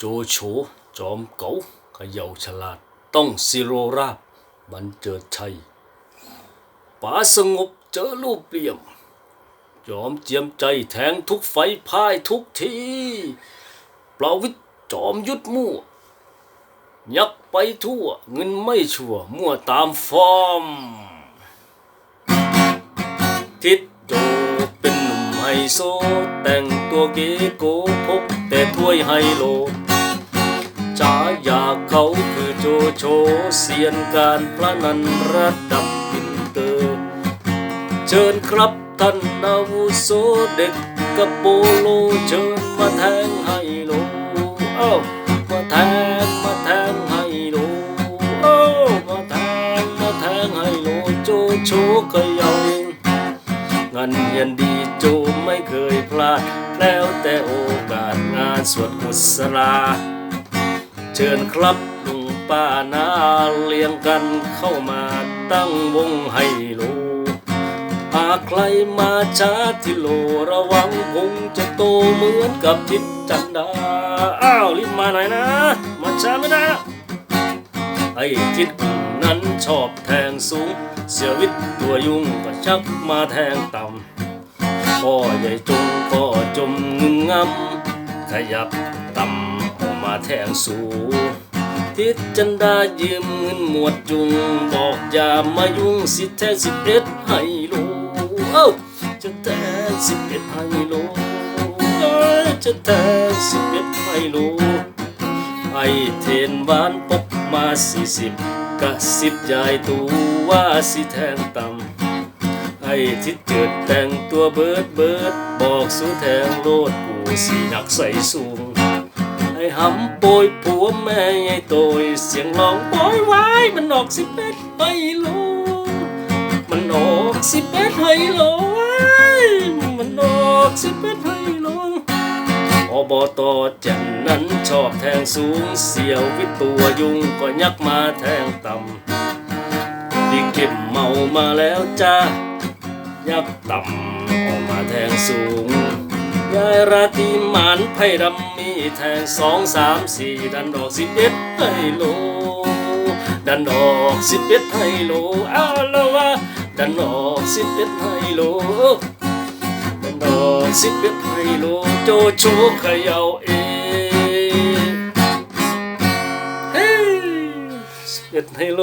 โจโฉจอมเก๋าเขย่าฉลาด ต้องซิโรราบบันเจิดชัยป๋าสงบเจอรูปเปี่ยม ยอมเจียมใจแทงทุกไฟพ่ายทุกทีปลาวิทย์จอมยุดมั่ว ยักไปทั่วเงินไม่ชั่วมั่วตามฟอร์ม ทิดโจเป็นหนุ่มไฮโซ แต่งตัวเก๋โกพกแต่ถ้วยไฮโล ฉายากเขาคือโจโฉเซียนการพระนันระดับอินเตอร์เชิญครับท่านอาวุโสเด็กกับโปโลเชิญมาแทงไฮโลเอ้ามาแทงมาแทงไฮโลเอ้ามาแทงมาแทงไฮโลโจโฉเขยาเองงานเย็นดีโจไม่เคยพลาด แล้วแต่โอกาสงานสวดมุสลา เชิญครับลุงป้านาเลี้ยงกันเข้ามาตั้งวงไฮโลหากใครมาช้าที่โลระวังคงจะโตเหมือนกับทิศจันดา อ้าวรีบมาหน่อยนะ มาช้าไม่ได้ไอ้ทิศนั้นชอบแทงสูง เสียวิทย์ตัวยุ่งก็ชักมาแทงต่ำพ่อใหญ่จงก็จมงึมงำขยับต่ำ แทงสูทิศจันดายืมเงินหมวดจุง บอกอย่ามายุ่งสิแทงสิบเอ็ดให้โลเอ้าจะแทงสิบเอ็ดให้โลเอ้จะแทงสิบเอ็ดให้โลไอเทนหวานปกมาสี่สิบกะสิบยายตูว่าสิแทงต่ำไอทิศเจิดแต่งตัวเบิดเบิดบอกสู้แทงโลดกูสีหนักใส่สูง หำโปยผัวแม่ไอ้โตยเสียงร้องโวอยวายมันออกสิบเอ็ดไฮโลมันออกสิบเอ็ดไฮโลมันออกสิบเอ็ดไฮโลอบตจันนั้นชอบแทงสูงเสียววิตัวยุงก็ยักมาแทงต่ำดิเก็บเมามาแล้วจ้ายักต่ำออกมาแทงสูง ยายราตรีหมานไพ่รำมีแทงสองสามสี่ดันดอกสิบเอ็ดไฮโล ดันดอกสิบเอ็ดไฮโลเอาละวะดันดอกสิบเอ็ดไฮโลดันดอกสิบเอ็ดไฮโลโจโฉเขย่าเองเฮ้สิบเอ็ดไฮโล